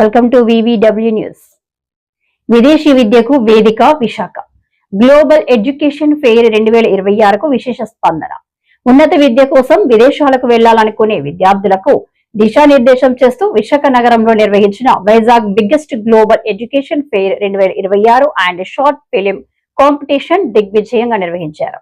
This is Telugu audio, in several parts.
వెల్కమ్ టు వివిడబ్ల్యూ న్యూస్ విదేశీ విద్యకు వేదిక విశాఖ. గ్లోబల్ ఎడ్యుకేషన్ ఫెయిర్ రెండు వేల ఇరవై ఆరుకు విశేష స్పందన. ఉన్నత విద్య కోసం విదేశాలకు వెళ్ళాలనుకునే విద్యార్థులకు దిశానిర్దేశం చేస్తూ విశాఖ నగరంలో నిర్వహించిన Vizag biggest global education fair రెండు వేల ఇరవై ఆరు అండ్ షార్ట్ ఫిలిం కాంపిటీషన్ దిగ్విజయంగా నిర్వహించారు.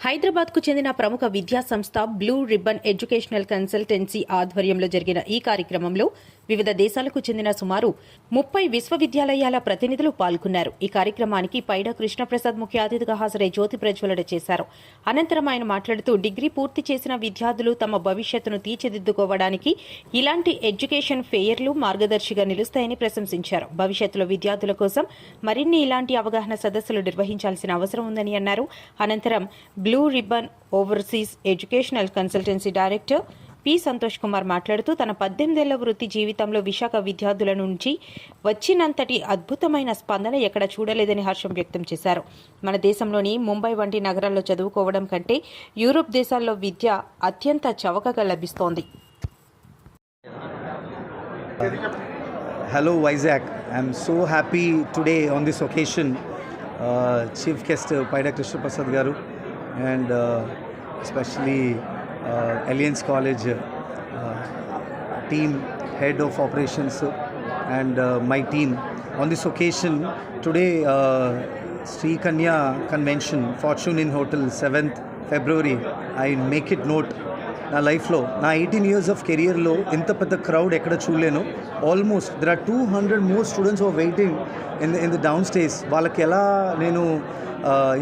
హైదరాబాద్కు చెందిన ప్రముఖ విద్యా సంస్థ బ్లూ రిబ్బన్ ఎడ్యుకేషనల్ కన్సల్టెన్సీ ఆధ్వర్యంలో జరిగిన ఈ కార్యక్రమంలో వివిధ దేశాలకు చెందిన సుమారు ముప్పై విశ్వవిద్యాలయాల ప్రతినిధులు పాల్గొన్నారు. ఈ కార్యక్రమానికి పైడ కృష్ణప్రసాద్ ముఖ్య అతిథిగా హాజరై జ్యోతి ప్రజ్వలన చేశారు. అనంతరం ఆయన మాట్లాడుతూ డిగ్రీ పూర్తి చేసిన విద్యార్థులు తమ భవిష్యత్తును తీర్చిదిద్దుకోవడానికి ఇలాంటి ఎడ్యుకేషన్ ఫెయిర్లు మార్గదర్శిగా నిలుస్తాయని ప్రశంసించారు. భవిష్యత్తులో విద్యార్థుల కోసం మరిన్ని ఇలాంటి అవగాహన సదస్సులు నిర్వహించాల్సిన అవసరం ఉందని అన్నారు. అనంతరం blue ribbon overseas educational consultancy director P. Santosh Kumar మాట్లాడుతూ తన పద్దెనిమిదేళ్ళ వృత్తి జీవితంలో విశాఖ విద్యార్థుల నుంచి వచ్చినంతటి అద్భుతమైన స్పందన ఎక్కడ చూడలేదని హర్షం వ్యక్తం చేశారు. మన దేశంలోని ముంబై వంటి నగరాల్లో చదువుకోవడం కంటే యూరోప్ దేశాల్లో విద్య అత్యంత చవకగా లభిస్తోంది. Hello Vizag I'm so happy today on this occasion chief guest Paida Krishnaprasad garu and especially Uh, Alliance College uh, team, head of operations, uh, and my team. On this occasion, today, Sri Kanya Convention, Fortune Inn Hotel, 7th February, I make it note నా లైఫ్లో నా ఎయిటీన్ ఇయర్స్ ఆఫ్ కెరియర్లో ఇంత పెద్ద క్రౌడ్ ఎక్కడ చూడలేను. Almost there are two hundred more students of waiting in in the downstairs వాళ్ళకి ఎలా నేను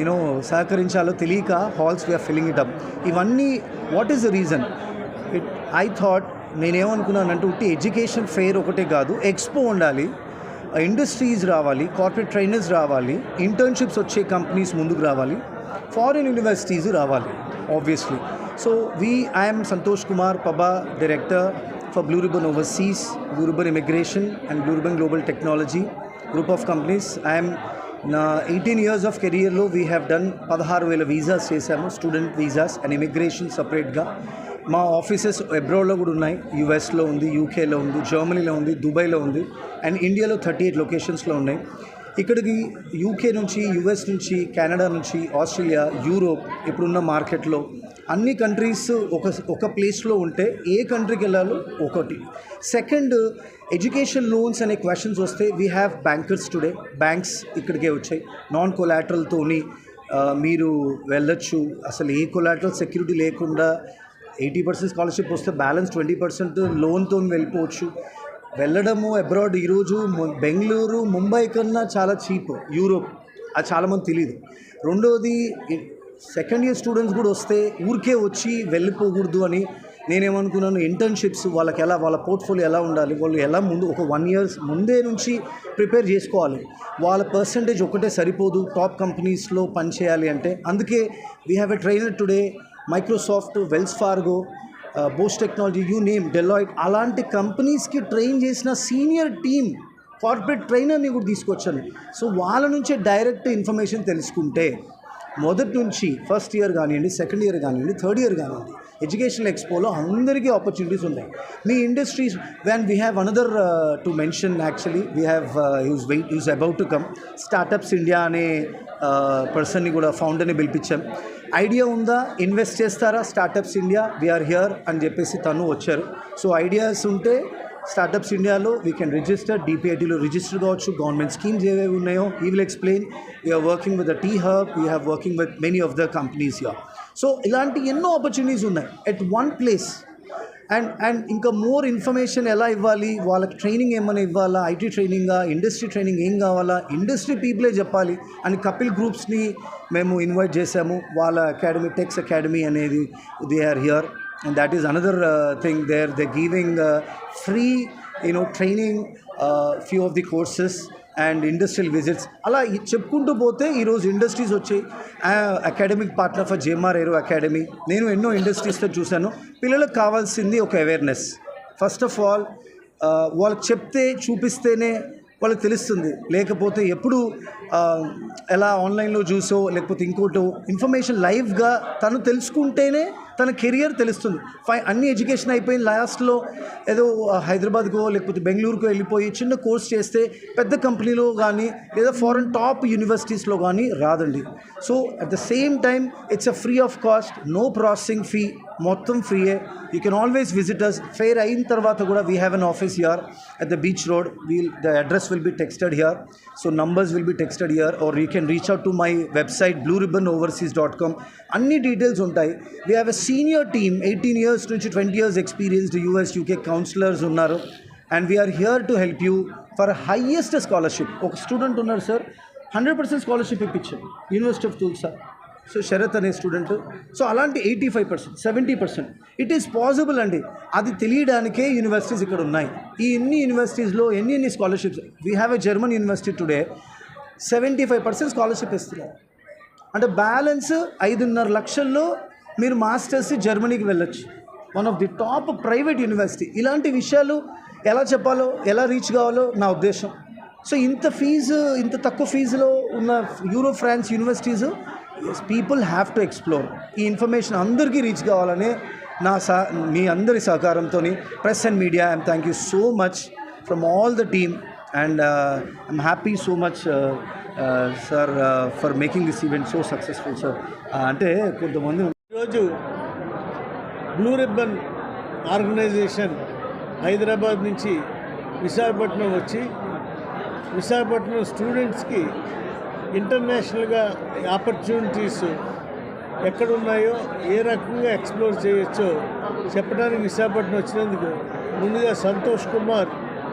యూనో సహకరించాలో తెలియక halls we're filling it up ఇవన్నీ what is the reason it I thought నేనేమనుకున్నానంటే ఉట్టి ఎడ్యుకేషన్ ఫెయిర్ ఒకటే కాదు ఎక్స్పో ఉండాలి ఇండస్ట్రీస్ రావాలి కార్పొరేట్ ట్రైనర్స్ రావాలి ఇంటర్న్షిప్స్ వచ్చే కంపెనీస్ ముందుకు రావాలి ఫారిన్ యూనివర్సిటీస్ రావాలి. Obviously so we I'm Santosh Kumar Paba director for blue ribbon overseas blue ribbon immigration and blue ribbon global technology group of companies I'm నా ఎయిటీన్ ఇయర్స్ ఆఫ్ కెరియర్లో వీ హ్యావ్ డన్ పదహారు వేల వీసాస్ చేశాము స్టూడెంట్ వీసాస్ అండ్ ఇమిగ్రేషన్ సపరేట్గా మా ఆఫీసెస్ అబ్రాడ్లో కూడా ఉన్నాయి. యూఎస్లో ఉంది యూకేలో ఉంది జర్మనీలో ఉంది దుబాయ్లో ఉంది అండ్ ఇండియాలో థర్టీ ఎయిట్ లొకేషన్స్లో ఉన్నాయి. ఇక్కడికి యూకే నుంచి యుఎస్ నుంచి కెనడా నుంచి ఆస్ట్రేలియా యూరోప్ ఇప్పుడున్న మార్కెట్లో అన్ని కంట్రీస్ ఒక ఒక ప్లేస్లో ఉంటే ఏ కంట్రీకి వెళ్ళాలో ఒకటి. సెకండ్ ఎడ్యుకేషన్ లోన్స్ అనే క్వశ్చన్స్ వస్తే we have bankers today banks ఇక్కడికే వచ్చాయి. నాన్ కొలాటరల్తోని మీరు వెళ్ళొచ్చు. అసలు ఏ కొలాటరల్ సెక్యూరిటీ లేకుండా ఎయిటీ పర్సెంట్ స్కాలర్షిప్ వస్తే బ్యాలెన్స్ ట్వంటీ పర్సెంట్ లోన్తో వెళ్ళిపోవచ్చు. వెళ్ళడము అబ్రాడ్ ఈరోజు బెంగళూరు ముంబై కన్నా చాలా చీప్ యూరోప్. అది చాలామంది తెలియదు రెండోది సెకండ్ ఇయర్ స్టూడెంట్స్ కూడా వస్తే ఊరికే వచ్చి వెళ్ళిపోకూడదు అని నేనేమనుకున్నాను ఇంటర్న్షిప్స్ వాళ్ళకి ఎలా వాళ్ళ పోర్ట్ఫోలియో ఎలా ఉండాలి వాళ్ళు ఎలా ముందు ఒక వన్ ఇయర్స్ ముందే నుంచి ప్రిపేర్ చేసుకోవాలి. వాళ్ళ పర్సంటేజ్ ఒకటే సరిపోదు టాప్ కంపెనీస్లో పనిచేయాలి అంటే. అందుకే we have a trainer today Microsoft Wells Fargo Bose technology you name Deloitte అలాంటి కంపెనీస్కి ట్రైన్ చేసిన సీనియర్ టీమ్ కార్పొరేట్ ట్రైనర్ని కూడా తీసుకొచ్చాను. సో వాళ్ళ నుంచే డైరెక్ట్ ఇన్ఫర్మేషన్ తెలుసుకుంటే మొదటి నుంచి ఫస్ట్ ఇయర్ కానివ్వండి సెకండ్ ఇయర్ కానివ్వండి థర్డ్ ఇయర్ కానివ్వండి ఎడ్యుకేషనల్ ఎక్స్పోలో అందరికీ ఆపర్చునిటీస్ ఉన్నాయి. మీ industries when we have another to mention actually we have use wait use about to come startups India అనే uh, పర్సన్ని కూడా ఫౌండర్ని పిలిపించాం. ఐడియా ఉందా? ఇన్వెస్ట్ చేస్తారా? Startups India we are here అని చెప్పేసి తను వచ్చారు. సో ఐడియాస్ ఉంటే స్టార్టప్స్ ఇండియాలో వీ కెన్ రిజిస్టర్ డిపిఐటీలో రిజిస్టర్ కావచ్చు. గవర్నమెంట్ స్కీమ్స్ ఏవేవి ఉన్నాయో he will explain we are working with the T Hub we have working with many of the companies yeah so ఇలాంటి ఎన్నో ఆపర్చునిటీస్ ఉన్నాయి. At one place and and ఇంకా మోర్ ఇన్ఫర్మేషన్ ఎలా ఇవ్వాలి? వాళ్ళకి ట్రైనింగ్ ఏమైనా ఇవ్వాలా? ఐటీ ట్రైనింగా ఇండస్ట్రీ ట్రైనింగ్ ఏం కావాలా? ఇండస్ట్రీ పీపులే చెప్పాలి? అని కపిల్ గ్రూప్స్ని మేము ఇన్వైట్ చేసాము వాళ్ళ అకాడమీ టెక్స్ అకాడమీ అనేది they are here and that is another thing there they giving free you know training few of the courses and industrial visits. అలా చెప్పుకుంటూ పోతే ఈరోజు ఇండస్ట్రీస్ వచ్చాయి. Academic partner for JMR aero academy. నేను ఎన్నో ఇండస్ట్రీస్తో చూశాను. పిల్లలకు కావాల్సింది ఒక అవేర్నెస్ ఫస్ట్ ఆఫ్ ఆల్ వాళ్ళకి చెప్తే చూపిస్తేనే వాళ్ళకి తెలుస్తుంది. లేకపోతే ఎప్పుడు ఎలా ఆన్లైన్లో చూసో లేకపోతే ఇంకోటో ఇన్ఫర్మేషన్ లైవ్గా తను తెలుసుకుంటేనే తన కెరియర్ తెలుస్తుంది. ఫై అన్ని ఎడ్యుకేషన్ అయిపోయిన లాస్ట్లో ఏదో హైదరాబాద్కో లేకపోతే బెంగళూరుకో వెళ్ళిపోయి చిన్న కోర్స్ చేస్తే పెద్ద కంపెనీలో కానీ లేదా ఫారెన్ టాప్ యూనివర్సిటీస్లో కానీ రాదండి. So at the same time it's a free of cost no processing fee మొత్తం ఫ్రీయే. You can always visit us fair అయిన తర్వాత కూడా we have an office here at the beach road we'll the address will be texted here so numbers will be texted here or you can reach out to my website blue ribbon overseas dot com అన్ని డీటెయిల్స్ ఉంటాయి. We have a senior team eighteen years నుంచి twenty years experienced US UK counsellors ఉన్నారు. And we're here to help you for highest scholarship ఒక స్టూడెంట్ ఉన్నారు సార్ హండ్రెడ్ పర్సెంట్ స్కాలర్షిప్ ఇప్పించారు. University of Tulsa so Sharath అనే స్టూడెంట్ సో అలాంటి eighty five percent seventy percent it is possible అండి. అది తెలియడానికే యూనివర్సిటీస్ ఇక్కడ ఉన్నాయి. ఈ ఎన్ని యూనివర్సిటీస్లో ఎన్ని ఎన్ని scholarships we have a German university today seventy five percent scholarship ఇస్తున్నారు. అంటే బ్యాలెన్స్ ఐదున్నర లక్షల్లో మీరు మాస్టర్స్ జర్మనీకి వెళ్ళొచ్చు. One of the top private university. ఇలాంటి విషయాలు ఎలా చెప్పాలో ఎలా రీచ్ కావాలో నా ఉద్దేశం. సో ఇంత ఫీజు ఇంత తక్కువ ఫీజులో ఉన్న euro France universities people have to explore ఈ ఇన్ఫర్మేషన్ అందరికీ రీచ్ కావాలనే నా సా మీ అందరి సహకారంతో press and media I'm thank you so much from all the team and I'm happy so much sir for making this event so successful sir అంటే కొంతమంది ఈరోజు బ్లూ రిబ్బన్ ఆర్గనైజేషన్ హైదరాబాద్ నుంచి విశాఖపట్నం వచ్చి విశాఖపట్నం స్టూడెంట్స్కి ఇంటర్నేషనల్గా ఆపర్చునిటీస్ ఎక్కడున్నాయో ఏ రకంగా ఎక్స్ప్లోర్ చేయొచ్చో చెప్పడానికి విశాఖపట్నం వచ్చినందుకు ముందుగా సంతోష్ కుమార్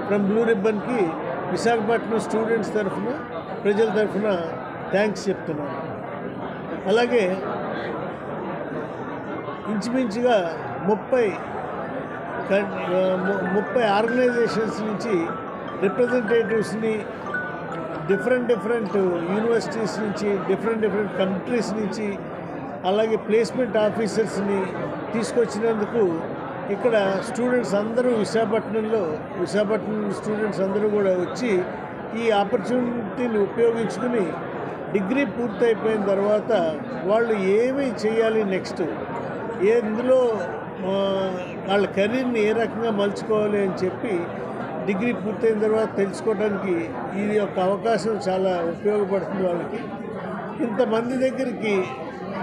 ఫ్రమ్ బ్లూ రిబ్బన్కి విశాఖపట్నం స్టూడెంట్స్ తరఫున ప్రజల తరఫున థ్యాంక్స్ చెప్తున్నాను. అలాగే ఇంచుమించుగా ముప్పై ముప్పై ఆర్గనైజేషన్స్ నుంచి రిప్రజెంటేటివ్స్ని డిఫరెంట్ డిఫరెంట్ యూనివర్సిటీస్ నుంచి డిఫరెంట్ డిఫరెంట్ కంట్రీస్ నుంచి అలాగే ప్లేస్మెంట్ ఆఫీసర్స్ని తీసుకొచ్చినందుకు ఇక్కడ స్టూడెంట్స్ అందరూ విశాఖపట్నంలో విశాఖపట్నం స్టూడెంట్స్ అందరూ కూడా వచ్చి ఈ ఆపర్చునిటీని ఉపయోగించుకుని డిగ్రీ పూర్తయిపోయిన తర్వాత వాళ్ళు ఏమి చేయాలి నెక్స్ట్ ఎందులో వాళ్ళ కెరీర్ని ఏ రకంగా మలుచుకోవాలి అని చెప్పి డిగ్రీ పూర్తయిన తర్వాత తెలుసుకోవడానికి ఇది ఒక అవకాశం చాలా ఉపయోగపడుతుంది వాళ్ళకి. ఇంతమంది దగ్గరికి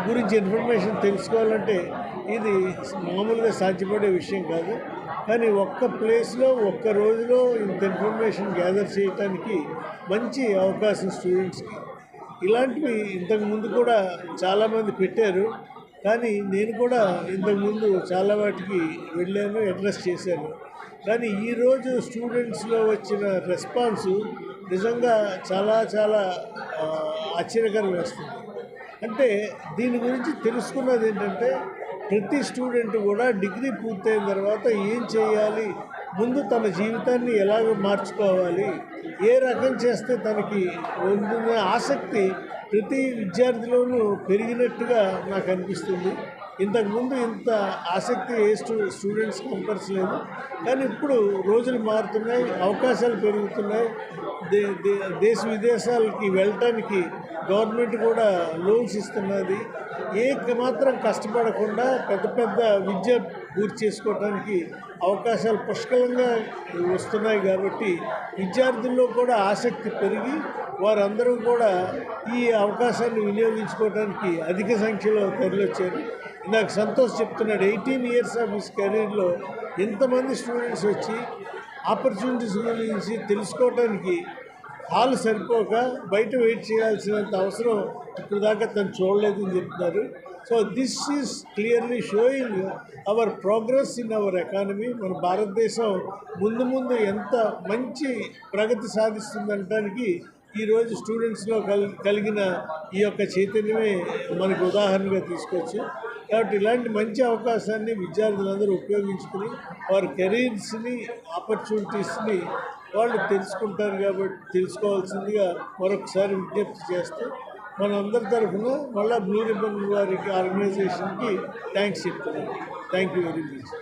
గురించి ఇన్ఫర్మేషన్ తెలుసుకోవాలంటే ఇది మామూలుగా సాధ్యపడే విషయం కాదు. కానీ ఒక్క ప్లేస్లో ఒక్క రోజులో ఇంత ఇన్ఫర్మేషన్ గ్యాదర్ చేయటానికి మంచి అవకాశం స్టూడెంట్స్కి. ఇలాంటివి ఇంతకుముందు కూడా చాలామంది పెట్టారు. కానీ నేను కూడా ఇంతకుముందు చాలా వాటికి వెళ్ళాను అడ్రస్ చేశాను. కానీ ఈరోజు స్టూడెంట్స్లో వచ్చిన రెస్పాన్స్ నిజంగా చాలా చాలా ఆశ్చర్యకరం వేస్తుంది. అంటే దీని గురించి తెలుసుకున్నది ఏంటంటే ప్రతి స్టూడెంట్ కూడా డిగ్రీ పూర్తయిన తర్వాత ఏం చేయాలి ముందు తన జీవితాన్ని ఎలాగ మార్చుకోవాలి ఏ రకం చేస్తే తనకి ఉంటున్న ఆసక్తి ప్రతి విద్యార్థిలోనూ పెరిగినట్టుగా నాకు అనిపిస్తుంది. ఇంతకుముందు ఇంత ఆసక్తి ఏ స్టూ స్టూడెంట్స్ కనపరచలేదు కానీ ఇప్పుడు రోజులు మారుతున్నాయి అవకాశాలు పెరుగుతున్నాయి. దే దే దేశ విదేశాలకి వెళ్ళటానికి గవర్నమెంట్ కూడా లోన్స్ ఇస్తున్నది. ఏ మాత్రం కష్టపడకుండా పెద్ద పెద్ద విద్య పూర్తి చేసుకోవడానికి అవకాశాలు పుష్కలంగా వస్తున్నాయి కాబట్టి విద్యార్థుల్లో కూడా ఆసక్తి పెరిగి వారందరూ కూడా ఈ అవకాశాన్ని వినియోగించుకోవడానికి అధిక సంఖ్యలో తరలివచ్చారు. నాకు సంతోష్ చెప్తున్నాడు ఎయిటీన్ ఇయర్స్ ఆఫ్ హిస్ కెరీర్లో ఎంతమంది స్టూడెంట్స్ వచ్చి ఆపర్చునిటీస్ గురించి తెలుసుకోవడానికి హాల్ సరిపోక బయట వెయిట్ చేయాల్సినంత అవసరం ఇప్పుడు దాకా తను చూడలేదని చెప్తున్నారు. So this is clearly showing our progress in our economy మన భారతదేశం ముందు ముందు ఎంత మంచి ప్రగతి సాధిస్తుందనటానికి ఈరోజు స్టూడెంట్స్లో కల్ కలిగిన ఈ యొక్క చైతన్యమే మనకు ఉదాహరణగా తీసుకోవచ్చు. కాబట్టి ఇలాంటి మంచి అవకాశాన్ని విద్యార్థులందరూ ఉపయోగించుకుని వారి కెరీర్స్ని ఆపర్చునిటీస్ని వాళ్ళు తెలుసుకుంటారు కాబట్టి తెలుసుకోవాల్సిందిగా మరొకసారి విజ్ఞప్తి చేస్తూ మనందరి తరఫున మళ్ళీ బ్లూ రిబన్ వారికి ఆర్గనైజేషన్కి థ్యాంక్స్ చెప్తున్నాను. Thank you very much.